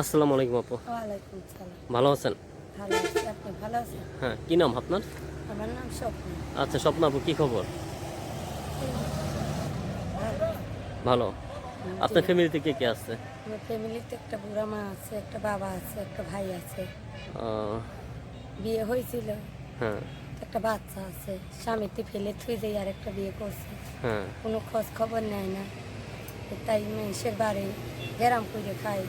আসসালামু আলাইকুম আপু। ভালো আছেন? ভালো আছি আপনি ভালো আছেন? হ্যাঁ কি নাম আপনার? আমার নাম স্বপ্ন। আচ্ছা স্বপ্ন আপু কি খবর? ভালো। আপনার ফ্যামিলিতে কে কে আছে? আমার ফ্যামিলিতে একটা বুড়া মা আছে একটা বাবা আছে একটা ভাই আছে। বিয়ে হয়েছিল। হ্যাঁ। একটা বাচ্চা আছে স্বামীতে ফেলে থুই দিয়ে আর একটা বিয়ে করছে। হ্যাঁ। কোনো খোঁজ খবর নেয় না। তাই মানুষের বাড়ি গ্যারাম করে খাই।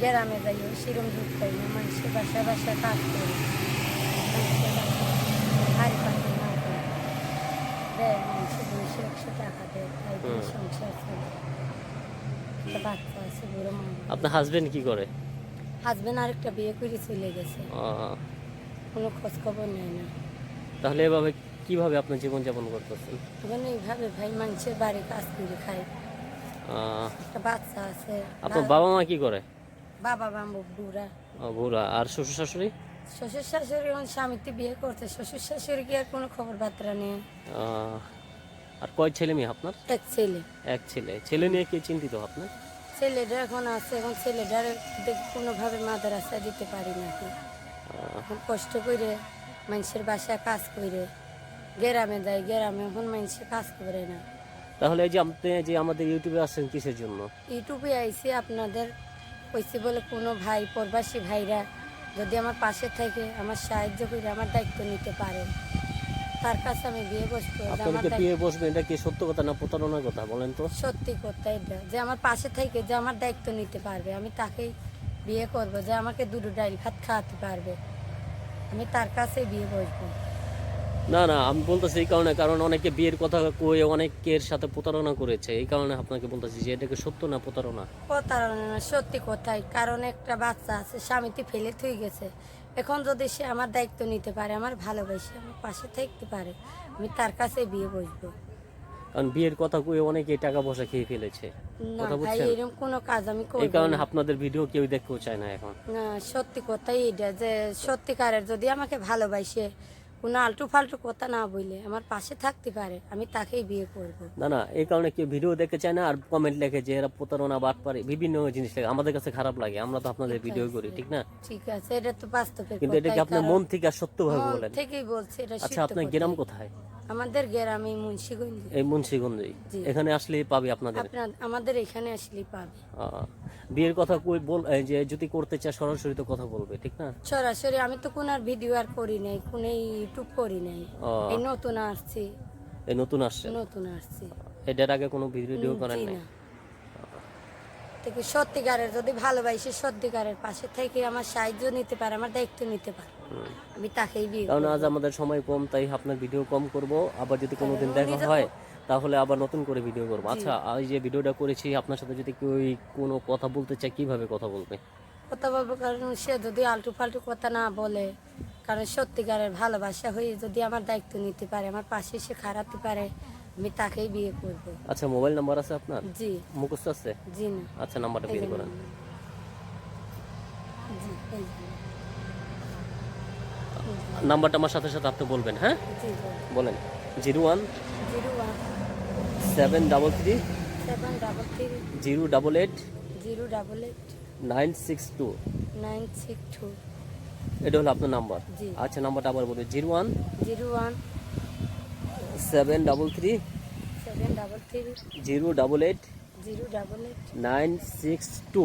গ্রামে যাই সেরম দুধ খাই না মানুষের বাসায় বাসায় কাজ করি। হাড়ি পাখি না করে। দেয় মানুষের দুইশো একশো টাকা দেয় তাই সংসার চলে। একটা বাচ্চা আছে বুড়ো আপনার হাজবেন্ড কি করে? হাজবেন্ড আরেকটা বিয়ে করে চলে গেছে। কোনো খোঁজ খবর নেয় না। তাহলে এভাবে কীভাবে আপনার জীবনযাপন করতেছেন? তখন এইভাবে ভাই মানুষের বাড়ি কাজ করে খাই। একটা বাচ্চা আছে আপনার বাবা মা কি করে? বাবা বাম্বু বুড়া। আহ, বুড়া। আর শ্বশুর শাশুড়ি শ্বশুর শাশুড়ি আমার স্বামীতে বিয়ে করছে। শ্বশুর শাশুড়ি কি আর কোনো খবর বার্তা নেই আর কয় ছেলে মেয়ে আপনার? এক ছেলে। এক ছেলে। ছেলে নিয়ে কি চিন্তিত আপনার? ছেলেটা এখন আছে এখন ছেলেটার কোনোভাবে মাদার আশা দিতে পারি না এখন কষ্ট করে মানুষের বাসায় কাজ করে গ্রামে যায় গ্রামে এখন মানুষে কাজ করে না। তাহলে এই যে আপনি যে আমাদের ইউটিউবে আসছেন কিসের জন্য? ইউটিউবে আইসি আপনাদের কইছি বলে কোনো ভাই প্রবাসী ভাইরা যদি আমার পাশে থাকে আমার সাহায্য করে আমার দায়িত্ব নিতে পারে। তার কাছে আমি বিয়ে বসবো আপনাকে বিয়ে বসবেন এটা কি সত্য কথা না প্রতারণার কথা বলেন তো? সত্যি কথা এটা যে আমার পাশে থেকে যে আমার দায়িত্ব নিতে পারবে। আমি তাকেই বিয়ে করব যে আমাকে দুটো ডাইল ভাত খাওয়াতে পারবে। আমি তার কাছে বিয়ে বসবো। না না আমি বলতেছি এই কারণে কারণ অনেকে বিয়ের কথা কয়ে অনেকের সাথে প্রতারণা করেছে। এই কারণে আপনাকে বলতেছি যে এটাকে সত্য না প্রতারণা? প্রতারণা না সত্যি কথাই। কারণ একটা বাচ্চা আছে স্বামীতে ফেলে থুই গেছে। এখন যদি সে আমার দায়িত্ব নিতে পারে আমার ভালোবাসে আমার পাশে থাকতে পারে আমি তার কাছে বিয়ে বসবো। কারণ বিয়ের কথা কয়ে অনেকে টাকা পয়সা খেয়ে ফেলেছে। কথা ভাই বুঝছেন? এরকম কোনো কাজ আমি এই কারণে আপনাদের ভিডিও কেউ দেখতেও চায় না এখন। না সত্যি কথাই এটা যে সত্যিকারের যদি আমাকে ভালোবাসে কোনো আলটু ফালটু কথা না বললে আমার পাশে থাকতে পারে আমি তাকেই বিয়ে করব। না না এই কারণে কেউ ভিডিও দেখে চায় না আর কমেন্ট লেখে যে এরা প্রতারণা বাদ পারে বিভিন্ন জিনিস লেখে আমাদের কাছে খারাপ লাগে আমরা তো আপনাদের ভিডিও করি ঠিক না? ঠিক আছে এটা তো বাস্তবে কিন্তু এটা কি আপনার মন থেকে আর সত্যভাবে মন বলেন? থেকেই বলছি এটা আচ্ছা আপনার গ্রাম কোথায়? আমাদের গ্রামে মুন্সিগঞ্জ। এই মুন্সিগঞ্জেই? এখানে আসলে পাবে আপনাদের? আপনার আমাদের এখানে আসলেই পাবে। বিয়ের কথা কই বল এই যে যদি করতে চায় সরাসরি তো কথা বলবে ঠিক না? সরাসরি আমি তো কোন আর ভিডিও আর করি নাই কোন ইউটিউব করি নাই। এই নতুন আসছি। এই নতুন আসছে? নতুন আসছি। এটার আগে কোনো ভিডিও করেন নাই। থেকে সত্যিকারের যদি ভালোবাসি সত্যিকারের পাশে থেকে আমার সাহায্য নিতে পারে আমার দায়িত্ব নিতে পারে। আমি তাকেই বিয়ে কারণ আজ আমাদের সময় কম তাই আপনার ভিডিও কম করব। আবার যদি কোনোদিন উনি দেখা হয় তাহলে আবার নতুন করে ভিডিও করব। আচ্ছা এই যে ভিডিওটা করেছি আপনার সাথে যদি কেউ কোনো কথা বলতে চায় কীভাবে কথা বলবে? কথা বলব কারণ সে যদি আলটু ফালটু কথা না বলে কারণ সত্যিকারের ভালোবাসা হয়ে যদি আমার দায়িত্ব নিতে পারে আমার পাশে সে খারাপতে পারে আমি তাকেই বিয়ে করব। আচ্ছা মোবাইল নাম্বার আছে আপনার? জি। মুখস্থ আছে? জি। না আচ্ছা নাম্বারটা বের করেন। জি। নাম্বারটা আমার সাথে সাথে আপনি বলবেন হ্যাঁ? বলেন। Zero one seven double three zero double eight zero double eight nine six two. Nine six two. এটা হলো আপনার নাম্বার। জি। আচ্ছা নাম্বারটা আবার বলবেন zero one zero one seven double three seven double three zero double eight zero double eight nine six two.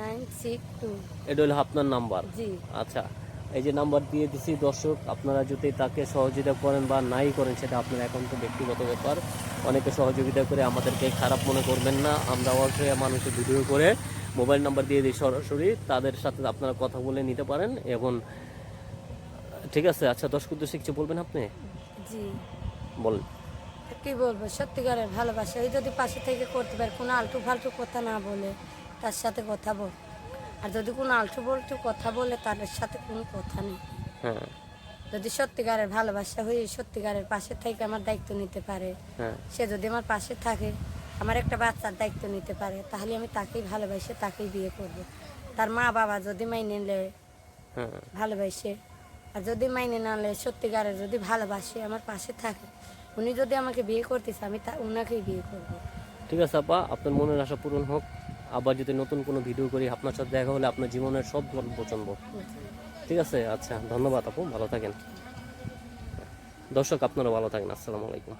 Nine six two. এটা হলো আপনার নাম্বার। জি। আচ্ছা এই যে নাম্বার দিয়ে দিছি দর্শক আপনারা যদি তাকে সহযোগিতা করেন বা নাই করেন সেটা আপনার এখন তো ব্যক্তিগত ব্যাপার। অনেকে সহযোগিতা করে আমাদেরকে খারাপ মনে করবেন না। আমরা অসহায় মানুষের ভিডিও করে মোবাইল নাম্বার দিয়ে দিই সরাসরি। তাদের সাথে আপনারা কথা বলে নিতে পারেন এবং ঠিক আছে? আচ্ছা দর্শক উদ্দেশ্যে কিছু বলবেন আপনি? জি। বলেন। কি বলব? সত্যিকারের ভালোবাসা। এই যদি পাশে থেকে করতে পারে কোনো আলটু ফালতু কথা না বলে তার সাথে কথা বল। আর যদি কোনো আলটু বলটু কথা বলে তাদের সাথে কোনো কথা নেই। হ্যাঁ। যদি সত্যিকারের ভালোবাসা হয়ে সত্যিকারের পাশে থেকে আমার দায়িত্ব নিতে পারে হ্যাঁ। সে যদি আমার পাশে থাকে আমার একটা বাচ্চার দায়িত্ব নিতে পারে তাহলে আমি তাকেই ভালোবাসে তাকেই বিয়ে করব। তার মা বাবা যদি মাইনে নেয় হ্যাঁ। ভালোবাসে আর যদি মাইনে না নেয় সত্যিকারের যদি ভালোবাসে আমার পাশে থাকে উনি যদি আমাকে বিয়ে করতেছে আমি তা উনাকেই বিয়ে করব। ঠিক আছে আপা আপনার মনের আশা পূরণ হোক। আবার যদি নতুন কোনো ভিডিও করি, আপনার সাথে দেখা হলে আপনার জীবনের সব গল্প চলব ঠিক আছে? আচ্ছা ধন্যবাদ আপু, ভালো থাকেন। দর্শক আপনারা ভালো থাকেন। আসসালামু আলাইকুম।